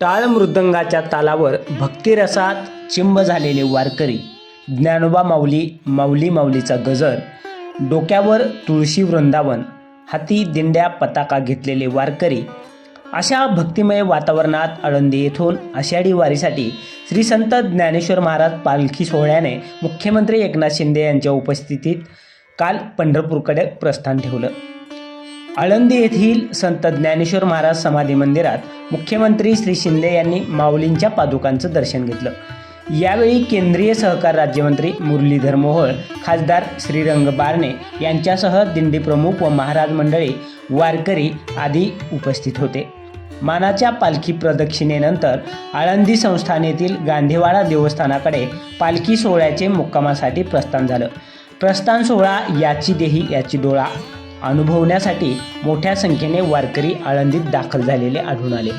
टाळ मृदंगाच्या तालावर भक्तिरसात चिंब झालेले वारकरी ज्ञानोबा माऊली माऊली माऊलीचा गजर डोक्यावर तुळशी वृंदावन हाती दिंड्या पताका घेतलेले वारकरी अशा भक्तिमय वातावरणात आळंदी येथून आषाढी वारीसाठी श्री संत ज्ञानेश्वर महाराज पालखी सोहळ्याने मुख्यमंत्री एकनाथ शिंदे यांच्या उपस्थितीत काल पंढरपूरकडे प्रस्थान ठेवलं. आळंदी येथील संत ज्ञानेश्वर महाराज समाधी मंदिरात मुख्यमंत्री श्री शिंदे यांनी माऊलींच्या पादुकांचं दर्शन घेतलं. यावेळी केंद्रीय सहकार राज्यमंत्री मुरलीधर मोहोळ खासदार श्रीरंग बारणे यांच्यासह दिंडी प्रमुख व महाराज मंडळी वारकरी आदी उपस्थित होते. मानाच्या पालखी प्रदक्षिणेनंतर आळंदी संस्थानेतील गांधीवाडा देवस्थानाकडे पालखी सोहळ्याचे मुक्कामासाठी प्रस्थान झालं. प्रस्थान सोहळा याची देही याची डोळा अनुभवण्यासाठी मोठ्या संख्येने वारकरी आळंदीत दाखल झालेले आढळून आले.